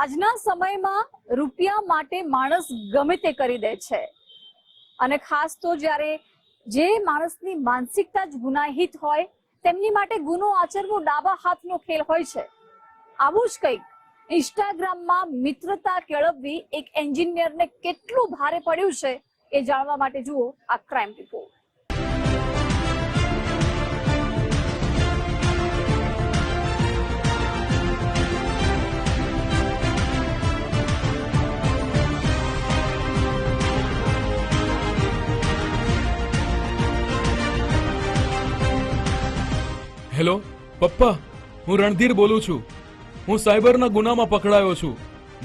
આજના સમયમાં રૂપિયા માટે માણસ ગમે તે કરી દે છે. અને ખાસ તો જ્યારે જે માણસની માનસિકતા જ ગુનાહિત હોય, તેમની માટે ગુનો આચરવો ડાબા હાથનો ખેલ હોય છે. આવું જ કંઈક ઇન્સ્ટાગ્રામમાં મિત્રતા કેળવવી એક એન્જિનિયરને કેટલું ભારે પડ્યું છે એ જાણવા માટે જુઓ આ ક્રાઇમ રિપોર્ટ હેલો, પપ્પા, હું રણધીર બોલું છું. હું સાયબરના ગુનામાં પકડાયો છું.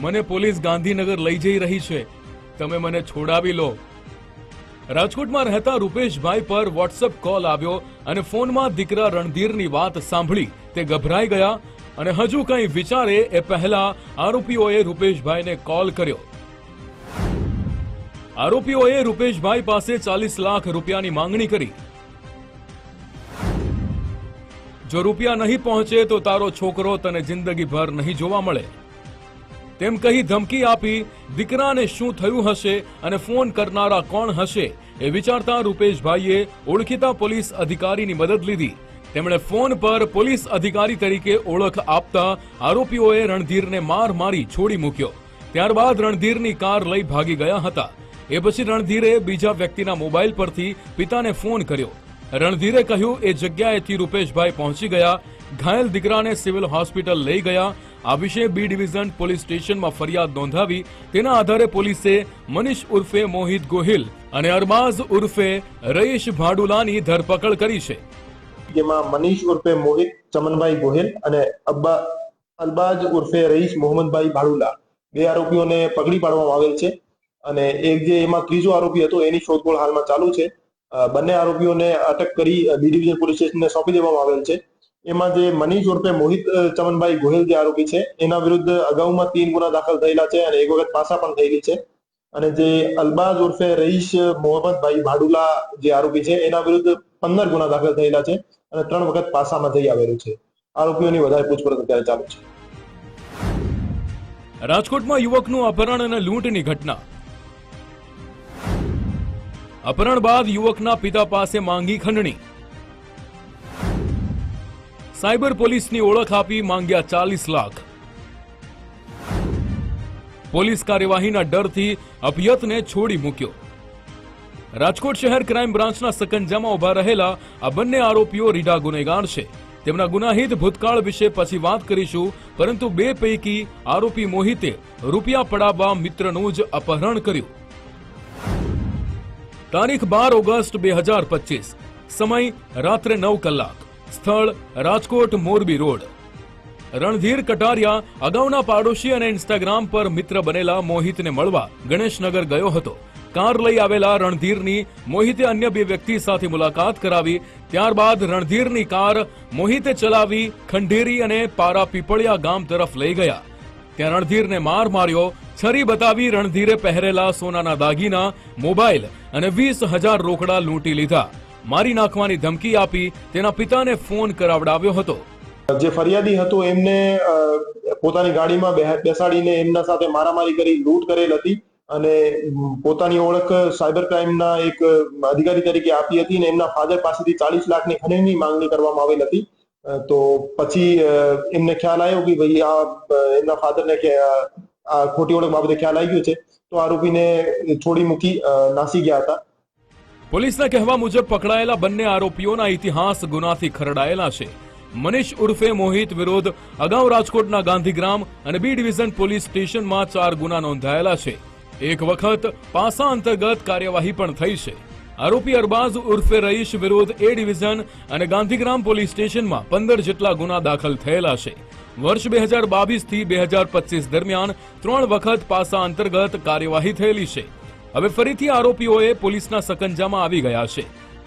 મને પોલીસ ગાંધીનગર લઈ જઈ રહી છે. તમે મને છોડાવી લો. રાજકોટમાં રહેતા રૂપેશભાઈ પર વોટ્સએપ કોલ આવ્યો અને ફોનમાં દીકરા રણધીરની વાત સાંભળી. તે ગભરાઈ ગયા અને હજુ કંઈ વિચારે એ પહેલા આરોપીઓએ રૂપેશભાઈને કોલ કર્યો. આરોપીઓએ રૂપેશભાઈ પાસે ચાલીસ લાખ રૂપિયાની માંગણી કરી. જો રૂપિયા નહીં પહોંચે તો તારો છોકરો તને જિંદગીભર નહીં જોવા મળે. તેમ કહી ધમકી આપી, દીકરાને શું થયું હશે અને ફોન કરનારા કોણ હશે? એ વિચારતા રૂપેશભાઈએ ઓળખીતા પોલીસ અધિકારીની મદદ લીધી. તેમણે ફોન પર પોલીસ અધિકારી તરીકે ઓળખ આપતા આરોપીઓએ રણધીરને માર મારી છોડી મૂક્યો. ત્યારબાદ રણધીરની કાર લઈ ભાગી ગયા હતા. એ પછી રણધીરે બીજા વ્યક્તિના મોબાઈલ પરથી પિતાને ફોન કર્યો. રણધીરે કહ્યું, એ જગ્યાએથી રૂપેશભાઈ પહોંચી ગયા. ઘાયલ દીકરાને સિવિલ હોસ્પિટલ લઈ ગયા. આ વિશે બી ડિવિઝન પોલીસ સ્ટેશનમાં ફરિયાદ નોંધાવી. તેના આધારે પોલીસે મનીષ ઉર્ફે મોહિત ગોહિલ અને અરબાઝ ઉર્ફે રઈશ ભાડુલાની ધરપકડ કરી છે. જેમાં મનીષ ઉર્ફે મોહિત, ચમનભાઈ ગોહિલ અને અબ્બા અલબાજ ઉર્ફે રઈશ મોહમ્મદભાઈ ભાડુલા. બે આરોપીઓને પકડી પાડવામાં આવેલ છે અને એક જે એમાં ત્રીજો આરોપી હતો, એની શોધખોળ હાલમાં ચાલુ છે. બંને આરોપીઓને અટક કરી બી ડિવિઝન પોલીસ સ્ટેશનને સોંપી દેવામાં આવેલ છે. એમાં જે મનીષ ઉર્ફે મોહિત ચમનભાઈ ગોહિલ જે આરોપી છે, એના વિરુદ્ધ અગાઉમાં તીન ગુના દાખલ થયેલા છે અને એક વખત પાસા પણ થયેલી છે. અને જે અલબાજ ઉર્ફે રઈશ મોહમ્મદભાઈ ભાડુલા જે આરોપી છે, એના વિરુદ્ધ પંદર ગુના દાખલ થયેલા છે અને ત્રણ વખત પાસામાં થઈ આવેલું છે. આરોપીઓની વધારે પૂછપરછ અત્યારે ચાલુ છે. રાજકોટમાં યુવકનું અપહરણ અને લૂંટની ઘટના. અપહરણ બાદ યુવકના પિતા પાસે માંગી ખંડણી. સાયબર પોલીસની ઓળખ આપી માંગ્યા ચાલીસ લાખ. પોલીસ કાર્યવાહીના ડરથી અભિયતને છોડી મૂક્યો. રાજકોટ શહેર ક્રાઇમ બ્રાન્ચના સકંજામાં ઊભા રહેલા આ બંને આરોપીઓ રીઢા ગુનેગાર છે. તેમના ગુનાહિત ભૂતકાળ વિશે પછી વાત કરીશું, પરંતુ બે પૈકી આરોપી મોહિતે રૂપિયા પડાવવા મિત્રનું જ અપહરણ કર્યું. તારીખ બાર ઓગસ્ટ બે હજાર પચીસ. સમય રાત્રે નવ કલાક. સ્થળ રાજકોટ મોરબી રોડ. રણધીર કટારિયા અગાઉના પાડોશી અને ઇન્સ્ટાગ્રામ પર મિત્ર બનેલા મોહિતને મળવા ગણેશનગર ગયો હતો. કાર લઈ આવેલા રણધીરની મોહિતે અન્ય બે વ્યક્તિ સાથે મુલાકાત કરાવી. ત્યારબાદ રણધીરની કાર મોહિતે ચલાવી, ખંડેરી અને પારા પીપળિયા ગામ તરફ લઈ ગયા. ત્યાં રણધીરને માર માર્યો છરી બતાવી રણધીરે પહેરેલા સોનાના દાગીના, મોબાઈલ અને વીસ હજાર રોકડા લૂંટી લીધા. મારી નાખવાની ધમકી આપી તેના પિતાને ફોન કરાવડાવ્યો હતો. જે ફરિયાદી હતો, એમને પોતાની ગાડીમાં બેસાડીને એમના સાથે મારામારી કરી, લૂંટ કરેલ હતી અને પોતાની ઓળખ સાયબર ક્રાઇમના એક અધિકારી તરીકે આપી હતી અને એમના ફાધર પાસેથી ચાલીસ લાખની ખનીની માંગણી કરવામાં આવેલ હતી. તો પછી એમને ખ્યાલ આવ્યો કે ભાઈ, આ એમના ફાધરને ખોટી ઓળખ બાબતે ખ્યાલ આવી છે, તો આરોપીને છોડી મૂકી નાસી ગયા હતા. પોલીસના કહેવા મુજબ પકડાયેલા બંને આરોપીઓના ઇતિહાસ ગુનાથી ખરડાયેલા છે. મનીષ ઉર્ફે મોહિત વિરોધ, અગાઉ રાજકોટના ગાંધીગ્રામ અને બી ડિવિઝન પોલીસ સ્ટેશનમાં ચાર ગુના નોંધાયેલા છે. એક વખત પાસા અંતર્ગત કાર્યવાહી પણ થઈ છે. આરોપી અરબાઝ ઉર્ફે રઈશ વિરુદ્ધ એ ડિવિઝન અને ગાંધીગ્રામ પોલીસ સ્ટેશનમાં પંદર જેટલા ગુના દાખલ થયેલા છે. વર્ષ બે હજાર બાવીસથી બે હજાર પચીસ દરમિયાન ત્રણ વખત પાસા અંતર્ગત કાર્યવાહી થયેલી છે. હવે ફરીથી આરોપીઓએ પોલીસના સકંજામાં આવી ગયા છે.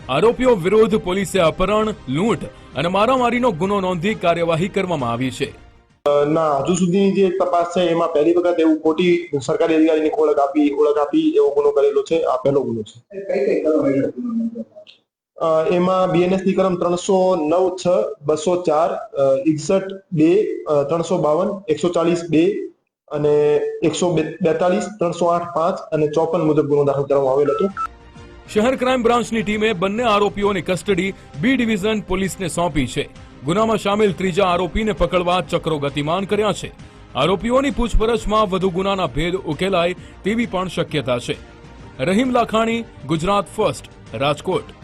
આરોપીઓ વિરુદ્ધ પોલીસે અપહરણ, લૂંટ અને મારામારીનો ગુનો નોંધી કાર્યવાહી કરવામાં આવી છે. ના, હજુ સુધીની જે તપાસ છે, એમાં પહેલી વખત એવું ખોટી સરકારી અધિકારીની ઓળખ આપી ઓળખ આપી એવો ગુનો કરેલો છે. આ પહેલો ગુનો છે. એમાં બીએનએસની કલમ ત્રણસો નવ છ, બસો ચાર એકસઠ બે ત્રણસો બાવન, એકસો ચાલીસ બે અને એકસો બેતાલીસ, ત્રણસો આઠ પાંચ અને ચોપન મુજબ ગુનો દાખલ કરવામાં આવેલ હતો. શહેર ક્રાઇમ બ્રાન્ચની ટીમે બંને આરોપીઓની કસ્ટડી બી ડિવિઝન પોલીસને સોંપી છે. ગુનામાં સામેલ ત્રીજા આરોપીને પકડવા ચક્રો ગતિમાન કર્યા છે. આરોપીઓની પૂછપરછમાં વધુ ગુનાના ભેદ ઉકેલાય તેવી પણ શક્યતા છે. રહીમ લાખાણી, ગુજરાત ફર્સ્ટ, રાજકોટ.